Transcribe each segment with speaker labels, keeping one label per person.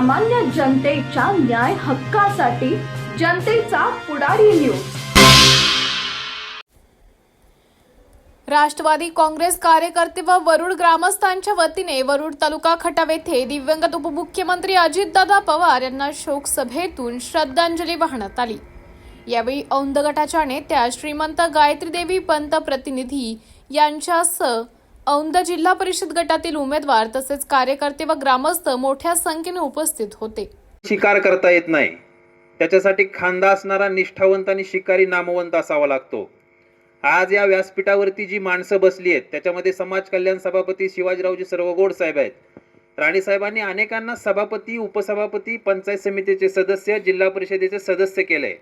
Speaker 1: सामान्य जनतेच्या न्याय हक्कासाठी जनतेचा पुढारी न्यूज
Speaker 2: राष्ट्रवादी काँग्रेस कार्यकर्ते व वरुड ग्रामस्थांच्या वतीने वरुड तालुका खटाव येथे दिव्यांगत उपमुख्यमंत्री अजितदादा पवार यांना शोक सभेतून श्रद्धांजली वाहण्यात आली. यावेळी औंध गटाच्या नेत्या श्रीमंत गायत्री देवी पंत प्रतिनिधी यांच्यासह औंध जिल्हा परिषद गटातील उमेदवार तसेच कार्यकर्ते व ग्रामस्थ मोठ्या संख्येने उपस्थित होते.
Speaker 3: शिकार करता येत नाही. त्याच्यासाठी खांदा असणारा निष्ठावंत आणि शिकारी नामवंत असावा लागतो. आज या व्यासपीठावरती जी माणसं बसली आहेत त्याच्यामध्ये समाज कल्याण सभापती शिवाजीरावजी सर्वगोड साहेब आहेत. राणीसाहेबांनी अनेकांना सभापती उपसभापती पंचायत समितीचे सदस्य जिल्हा परिषदेचे सदस्य केले.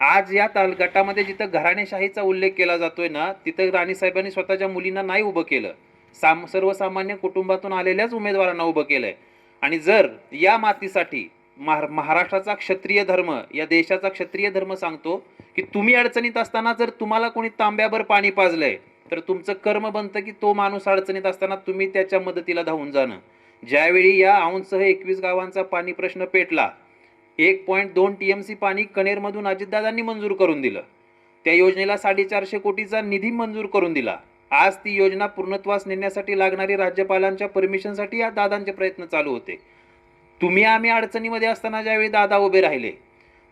Speaker 3: आज या ताल गटामध्ये जिथं घराणेशाहीचा उल्लेख केला जातोय ना तिथं राणीसाहेबांनी स्वतःच्या मुलींना नाही उभं केलं. साम सर्वसामान्य कुटुंबातून आलेल्याच उमेदवारांना उभं केलंय. आणि जर या मातीसाठी महा महाराष्ट्राचा क्षत्रिय धर्म या देशाचा क्षत्रिय धर्म सांगतो की तुम्ही अडचणीत असताना जर तुम्हाला कोणी तांब्याभर पाणी पाजलंय तर तुमचं कर्म बनतं की तो माणूस अडचणीत असताना तुम्ही त्याच्या मदतीला धावून जाणं. ज्यावेळी या औंसह एकवीस गावांचा पाणी प्रश्न पेटला एक पॉईंट दोन टी एम सी पाणी कनेरमधून अजितदादांनी मंजूर करून दिलं. त्या योजनेला साडेचारशे कोटीचा निधी मंजूर करून दिला. आज ती योजना पूर्णत्वास नेण्यासाठी लागणारी राज्यपालांच्या परमिशनसाठी या दादांचे प्रयत्न चालू होते. तुम्ही आम्ही अडचणीमध्ये असताना ज्यावेळी दादा उभे राहिले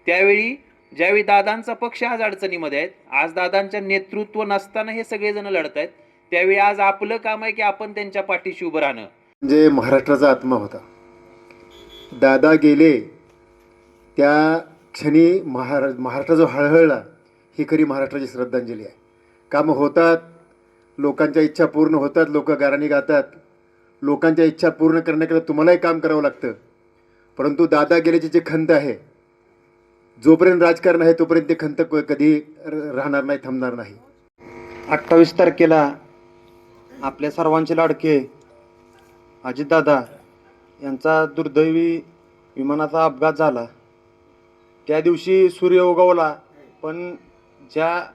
Speaker 3: त्यावेळी ज्यावेळी दादांचा पक्ष आज अडचणीमध्ये आहेत आज दादांच्या नेतृत्व नसताना हे सगळेजण लढत आहेत त्यावेळी आज आपलं काम आहे की आपण त्यांच्या पाठीशी उभं राहणं.
Speaker 4: म्हणजे महाराष्ट्राचा आत्मा होता दादा गेले त्या क्षणी महारा महाराष्ट्र जो हळहळला ही खरी महाराष्ट्राची श्रद्धांजली आहे. कामं होतात लोकांच्या इच्छा पूर्ण होतात लोक गाराणी गातात. लोकांच्या इच्छा पूर्ण करण्याकरता तुम्हालाही काम करावं लागतं. परंतु दादा गेल्याची जी खंत आहे जोपर्यंत राजकारण आहे तोपर्यंत ते खंत कधी र- राहणार नाही थांबणार नाही.
Speaker 5: अठ्ठावीस तारखेला आपल्या सर्वांचे लाडके अजितदादा यांचा दुर्दैवी विमानाचा अपघात झाला. त्या दिवशी सूर्य उगवला पण ज्या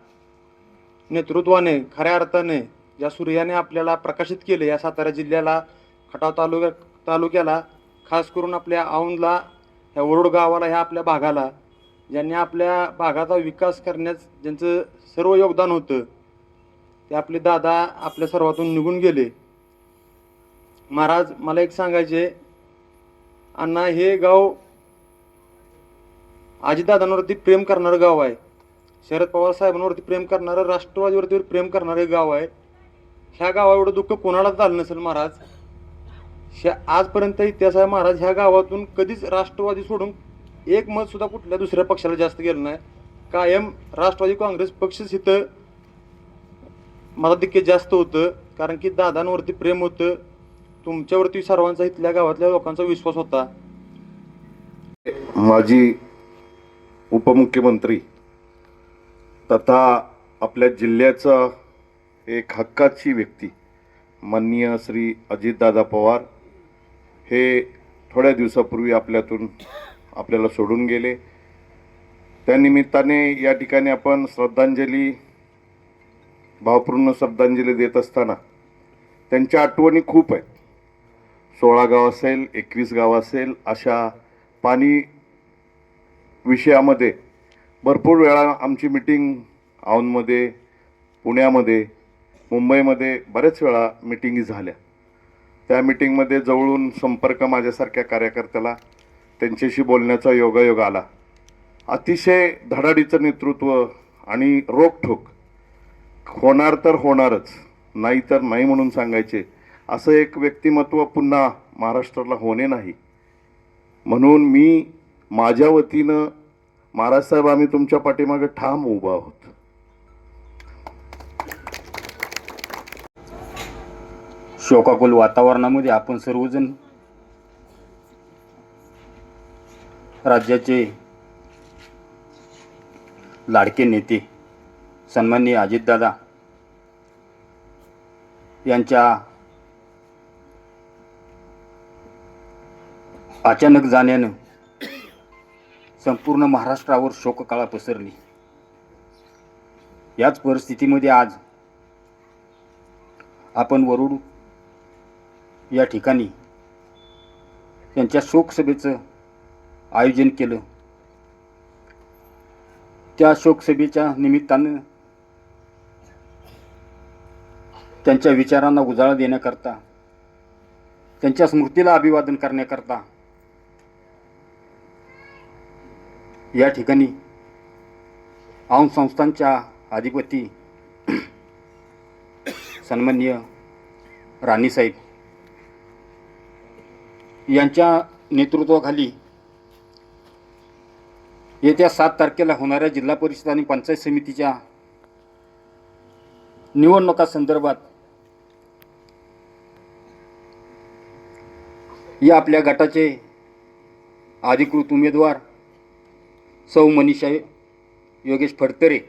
Speaker 5: नेतृत्वाने खऱ्या अर्थाने ज्या सूर्याने आपल्याला प्रकाशित केले या सातारा जिल्ह्याला खटाव तालुक्या तालुक्याला खास करून आपल्या औंधला ह्या वरुड गावाला ह्या आपल्या भागाला ज्यांनी आपल्या भागाचा विकास करण्यास ज्यांचं सर्व योगदान होतं ते आपले दादा आपल्या सर्वातून निघून गेले. महाराज मला एक सांगायचे अण्णा हे गाव आजीदादांवरती प्रेम करणारं गाव आहे. शरद पवार साहेबांवरती प्रेम करणारं राष्ट्रवादीवरती प्रेम करणारं गाव आहे. ह्या गावा एवढं दुःख कोणालाच झालं नसेल महाराज? श आजपर्यंत इतिहास आहे महाराज ह्या गावातून कधीच राष्ट्रवादी सोडून एक मत सुद्धा कुठल्या दुसऱ्या पक्षाला जास्त गेलं नाही. कायम राष्ट्रवादी काँग्रेस पक्षच इथं मताधिक्य जास्त होतं कारण की दादांवरती प्रेम होतं तुमच्यावरती सर्वांचा इथल्या गावातल्या लोकांचा विश्वास होता.
Speaker 6: माजी उपमुख्यमंत्री तथा आपल्या जिल्ह्याचा एक हक्काची व्यक्ती. माननीय श्री अजितदादा पवार हे थोड्या दिवसापूर्वी आपल्यातून आपल्याला सोडून गेले. त्यानिमित्ताने या ठिकाणी आपण श्रद्धांजली भावपूर्ण श्रद्धांजली देत असताना त्यांच्या आठवणी खूप आहेत. सोळा गाव असेल एकवीस गाव असेल अशा पाणी विषयामध्ये भरपूर वेळा आमची मिटिंग औंधमध्ये पुण्यामध्ये मुंबईमध्ये बरेच वेळा मिटिंगी झाल्या. त्या मिटिंगमध्ये जवळून संपर्क माझ्यासारख्या कार्यकर्त्याला त्यांच्याशी बोलण्याचा योगायोग आला. अतिशय धडाडीचं नेतृत्व आणि रोखठोक. होणार तर होणारच नाही तर नाही म्हणून सांगायचे असं एक व्यक्तिमत्व पुन्हा महाराष्ट्राला होणे नाही. म्हणून मी माझ्या वतीनं महाराज साहेब आम्ही तुमच्या पाठीमागे ठाम उभा आहोत.
Speaker 7: शोकाकुल वातावरणामध्ये आपण सर्वजण राज्याचे लाडके नेते सन्माननीय अजितदादा यांच्या अचानक जाण्यानं संपूर्ण महाराष्ट्रावर शोककाळा पसरली. याच परिस्थितीमध्ये आज आपण वरुड या ठिकाणी त्यांच्या शोकसभेचं आयोजन केलं. त्या शोकसभेच्या निमित्तानं त्यांच्या विचारांना उजाळा देण्याकरता त्यांच्या स्मृतीला अभिवादन करण्याकरता या ठिकाणी औंध संस्थांच्या अधिपती सन्मान्य राणीसाहेब यांच्या नेतृत्वाखाली येत्या सात तारखेला होणाऱ्या जिल्हा परिषद आणि पंचायत समितीच्या निवडणुकासंदर्भात या आपल्या गटाचे अधिकृत उमेदवार सौ मनीषा योगेश फडतरे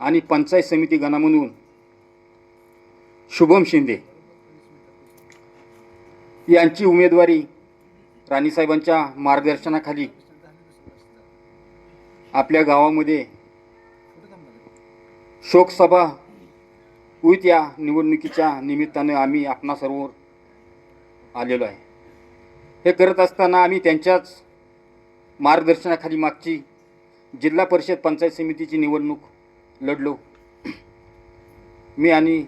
Speaker 7: आणि पंचायत समिती गणामधून शुभम शिंदे यांची उमेदवारी राणीसाहेबांच्या मार्गदर्शनाखाली आपल्या गावामध्ये शोकसभा होईत या निवडणुकीच्या निमित्तानं आम्ही आपणा सर्व आलेलो आहे. हे करत असताना आम्ही त्यांच्याच मार्गदर्शनाखाली मागची जिल्हा परिषद पंचायत समितीची निवडणूक लढलो. मी आणि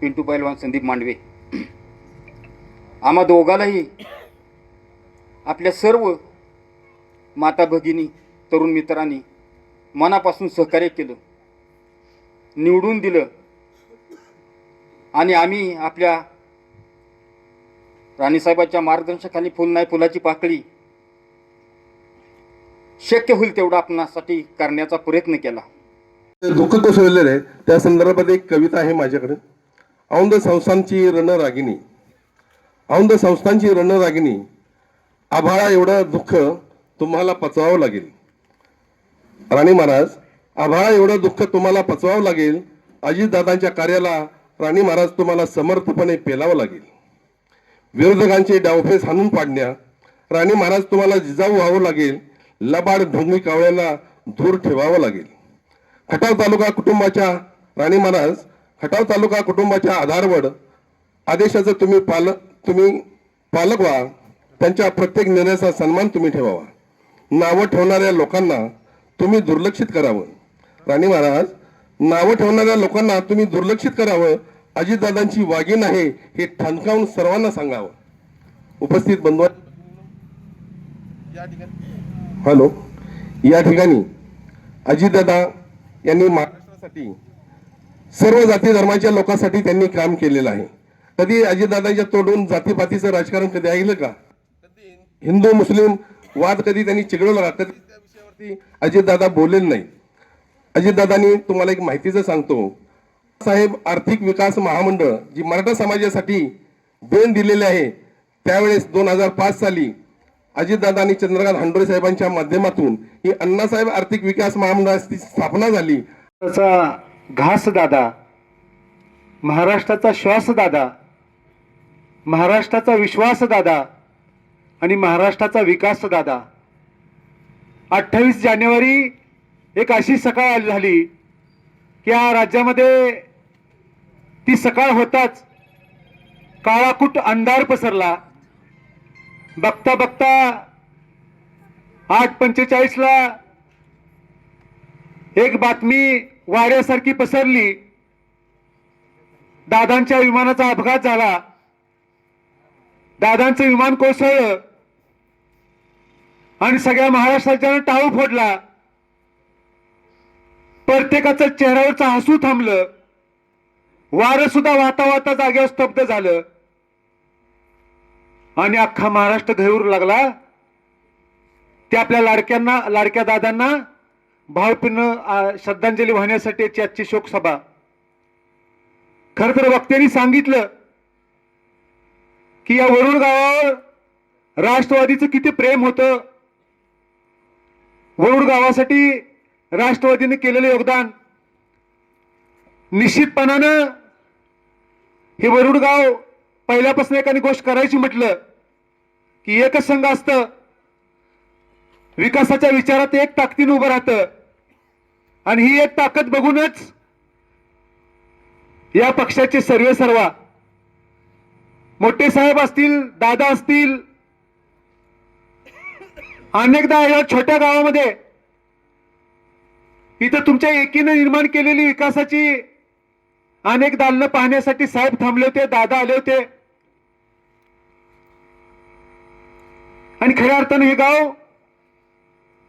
Speaker 7: पिंटू पैलवान संदीप मांडवे. आम्हा दोघालाही आपल्या सर्व माता भगिनी तरुण मित्रांनी मनापासून सहकार्य केलं. निवडून दिलं. आणि आम्ही आपल्या राणीसाहेबांच्या मार्गदर्शनाखाली फुल नाही फुलाची पाकळी शक्य होईल तेवढा आपणासाठी करण्याचा प्रयत्न केला.
Speaker 8: दुःख कोसळलेलं आहे. त्या संदर्भात एक कविता आहे माझ्याकडे. औंध संस्थांची रणरागिणी. औंध संस्थांची रणरागिणी आभाळा एवढं दुःख तुम्हाला पचवावं लागेल. राणी महाराज आभाळा एवढं दुःख तुम्हाला पचवावं लागेल अजितदादांच्या कार्याला राणी महाराज तुम्हाला समर्थपणे पेलावं लागेल. विरोधकांचे डावफेस हाणून पाडण्या राणी महाराज तुम्हाला जिजाऊ व्हावं लागेल लबाड ढोंगी कावळ्याला दूर ठेवावं लागेल. खटाव तालुका कुटुंबाच्या राणी महाराज खटाव तालुका कुटुंबाच्या आधारवर आदेशाचं तुम्ही पाल तुम्ही पालक व्हा. त्यांच्या प्रत्येक निर्णयाचा सन्मान तुम्ही ठेवावा. नावं ठेवणाऱ्या लोकांना तुम्ही दुर्लक्षित करावं. राणी महाराज नावं ठेवणाऱ्या लोकांना तुम्ही दुर्लक्षित करावं. अजितदादांची वागीण आहे हे ठणकावून सर्वांना सांगावं. उपस्थित बंधू हॅलो. या ठिकाणी अजितदादा यांनी महाराष्ट्रासाठी सर्व जाती धर्माच्या लोकांसाठी त्यांनी काम केलेलं आहे. कधी अजितदादांच्या तोडून जातीपातीचं राजकारण कधी ऐकलं का? हिंदू मुस्लिम वाद कधी त्यांनी चिघळवला का? कधी त्या विषयावरती अजितदादा बोललेले नाही. अजितदादांनी तुम्हाला एक माहितीचं सांगतो. साहेब आर्थिक विकास महामंडळ जी मराठा समाजासाठी देण दिलेले आहे त्यावेळेस दोन हजार पाच साली अजितदादा आणि चंद्रकांत हांडोरे साहेबांच्या माध्यमातून ही अण्णासाहेब आर्थिक विकास महामंडळाची स्थापना झाली.
Speaker 9: तसा घास दादा महाराष्ट्राचा श्वास दादा महाराष्ट्राचा विश्वास दादा आणि महाराष्ट्राचा विकास दादा. अठ्ठावीस जानेवारी एक अशी सकाळ आली झाली की या राज्यामध्ये ती सकाळ होताच काळाकूट अंधार पसरला. बघता बघता आठ पंचेचाळीसला एक बातमी वाऱ्यासारखी पसरली. दादांच्या विमानाचा अपघात झाला. दादांचं विमान कोसळलं. आणि सगळ्या महाराष्ट्राच्यानं टाळू फोडला. प्रत्येकाचं चेहऱ्यावरचं हसू थांबलं. वारं सुद्धा वाहता वाहता जागेवर स्तब्ध झालं. आणि अख्खा महाराष्ट्र घेऊर लागला. ते आपल्या लाडक्यांना लाडक्या दादांना भावपूर्ण श्रद्धांजली वाहण्यासाठी आजची शोकसभा. खर तर वक्त्यांनी सांगितलं. की या वरुड गावावर राष्ट्रवादीचं किती प्रेम होतं? वरुड गावासाठी राष्ट्रवादीने केलेलं योगदान निश्चितपणानं हे वरुड गाव पहिल्यापासून एकाने गोष्ट करायची म्हटलं की एकच संघ असतं. विकासाच्या विचारात एक ताकदीनं उभं राहतं. आणि ही एक ताकद बघूनच या पक्षाचे सर्वे सर्वा मोठे साहेब असतील दादा असतील. अनेकदा या छोट्या गावामध्ये इथं तुमच्या एकीनं निर्माण केलेली विकासाची अनेक दालनं पाहण्यासाठी साहेब थांबले होते दादा आले होते. आणि खऱ्या अर्थानं हे गाव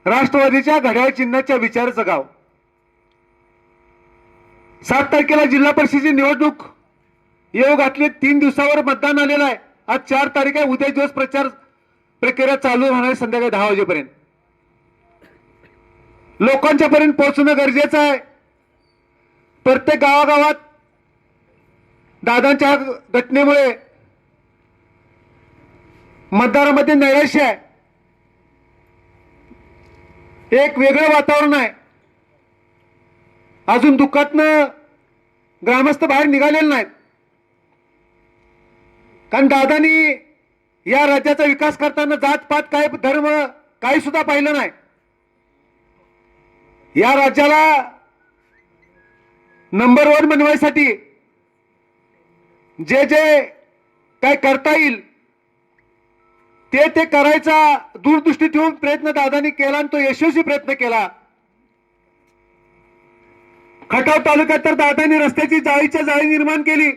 Speaker 9: राष्ट्रवादीच्या घड्याळ चिन्हाच्या विचाराचं गाव. सात तारखेला जिल्हा परिषदेची निवडणूक येऊ तीन दिवसावर मतदान आलेलं आहे. आज चार तारीख आहे उद्या दिवस प्रचार प्रक्रिया चालू होणार आहे संध्याकाळी दहा वाजेपर्यंत. लोकांच्या पर्यंत पोहोचणं गरजेचं आहे. प्रत्येक गावागावात दादांच्या घटनेमुळे मतदारामध्ये नैराश्य आहे. एक वेगळं वातावरण आहे. अजून दुःखातनं ग्रामस्थ बाहेर निघालेले नाहीत. कारण दादानी या राज्याचा विकास करताना जात पात काय धर्म काही सुद्धा पाहिलं नाही. या राज्याला नंबर वन बनवायसाठी जे जे काय करता येईल ते ते करायचा दूरदृष्टी ठेवून प्रयत्न दादानी केला आणि तो यशस्वी प्रयत्न केला. खटाव तालुक्यात तर दादानी रस्त्याची जाळीच्या जाळी निर्माण केली.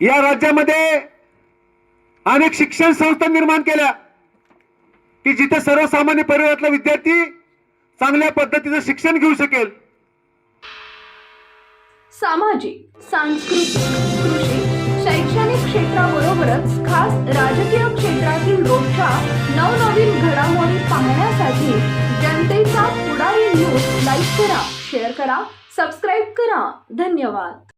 Speaker 9: या राज्यामध्ये अनेक शिक्षण संस्था निर्माण केल्या की जिथे सर्वसामान्य परिवारातला विद्यार्थी चांगल्या पद्धतीचं शिक्षण घेऊ शकेल.
Speaker 1: सामाजिक सांस्कृतिक कृषी शैक्षणिक क्षेत्राबरोबरच खास राजकीय क्षेत्रातील रोजच्या नवनवीन घडामोडी पाहण्यासाठी जनतेचा पुढारी न्यूज लाईक करा शेअर करा सबस्क्राईब करा. धन्यवाद.